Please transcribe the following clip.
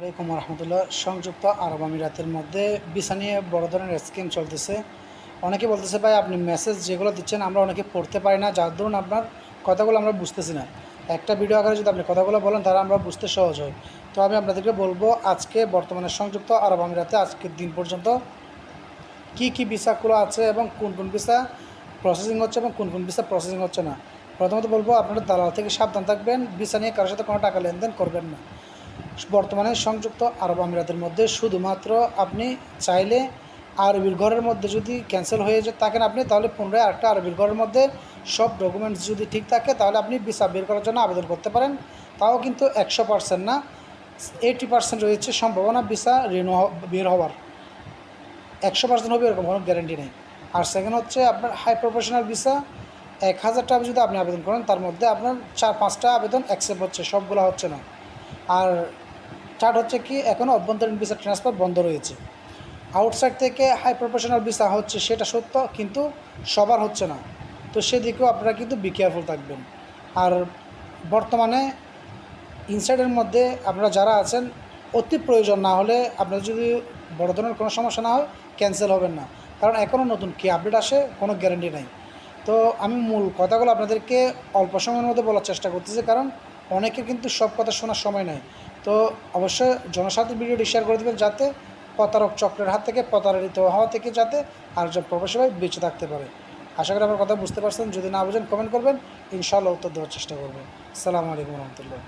আলাইকুম রহমতুল্লাহ। সংযুক্ত আরব আমিরাতের মধ্যে ভিসা নিয়ে বড় ধরনের স্কিম চলতেছে। অনেকে বলতেছে, ভাই, আপনি মেসেজ যেগুলো দিচ্ছেন আমরা অনেকে পড়তে পারি না। যার ধরুন আপনার কথাগুলো আমরা বুঝতেছি না। একটা ভিডিও আকারে যদি আপনি কথাগুলো বলেন, তাহলে আমরা বুঝতে সহজ হয়। তো আমি আপনাদেরকে বলব, আজকে বর্তমানে সংযুক্ত আরব আমিরাতে, আজকের দিন পর্যন্ত কি কি ভিসাগুলো আছে এবং কোন কোন ভিসা প্রসেসিং হচ্ছে এবং কোন কোন ভিসা প্রসেসিং হচ্ছে না। প্রথমত বলব, আপনারা দালাল থেকে সাবধান থাকবেন। ভিসা নিয়ে কারোর সাথে কোনো টাকা লেনদেন করবেন না। বর্তমানে সংযুক্ত আরব আমিরাতের মধ্যে শুধুমাত্র আপনি চাইলে আরবির ঘরের মধ্যে যদি ক্যান্সেল হয়ে থাকেন আপনি, তাহলে পুনরায় আরেকটা আরবির ঘরের মধ্যে সব ডকুমেন্টস যদি ঠিক থাকে, তাহলে আপনি ভিসা বের করার জন্য আবেদন করতে পারেন। তাও কিন্তু একশো পার্সেন্ট না এইটি পার্সেন্ট রয়েছে সম্ভাবনা ভিসা রিনিউ বের হওয়ার। একশো পার্সেন্ট হবে এরকম, কোনো গ্যারেন্টি নেই। আর সেকেন্ড হচ্ছে আপনার হাই প্রফেশনাল ভিসা এক হাজার টাকা যদি আপনি আবেদন করেন, তার মধ্যে আপনার চার পাঁচটা আবেদন অ্যাকসেপ্ট হচ্ছে, সবগুলো হচ্ছে না। আর চার্ট হচ্ছে কি এখনও অভ্যন্তরীণ ভিসা ট্রান্সফার বন্ধ রয়েছে। আউটসাইড থেকে হাই প্রফেশনাল ভিসা হচ্ছে, সেটা সত্য, কিন্তু সবার হচ্ছে না। তো সেদিকেও আপনারা কিন্তু বি কেয়ারফুল থাকবেন। আর বর্তমানে ইনসাইডের মধ্যে আপনারা যারা আছেন, অতি প্রয়োজন না হলে আপনার যদি বড় ধরনের কোনো সমস্যা না হয় ক্যান্সেল হবেন না। কারণ এখনও নতুন, কি আপডেট আসে, কোনো গ্যারান্টি নাই। তো আমি মূল কথাগুলো আপনাদেরকে অল্প সময়ের মধ্যে বলার চেষ্টা করতেছি, কারণ অনেকে কিন্তু সব কথা শোনার সময় নেই। তো অবশ্যই জনস্বার্থে ভিডিওটি শেয়ার করে দেবেন যাতে প্রতারক চক্রের হাত থেকে প্রতারিত হওয়া থেকে যাতে আরেকজন প্রবাসী বেঁচে থাকতে পারে। আশা করি আমার কথা বুঝতে পারছেন। যদি না বুঝেন কমেন্ট করবেন। ইনশাআল্লাহ উত্তর দেওয়ার চেষ্টা করবেন। সালামু আলাইকুম রহমতুল্লাহ।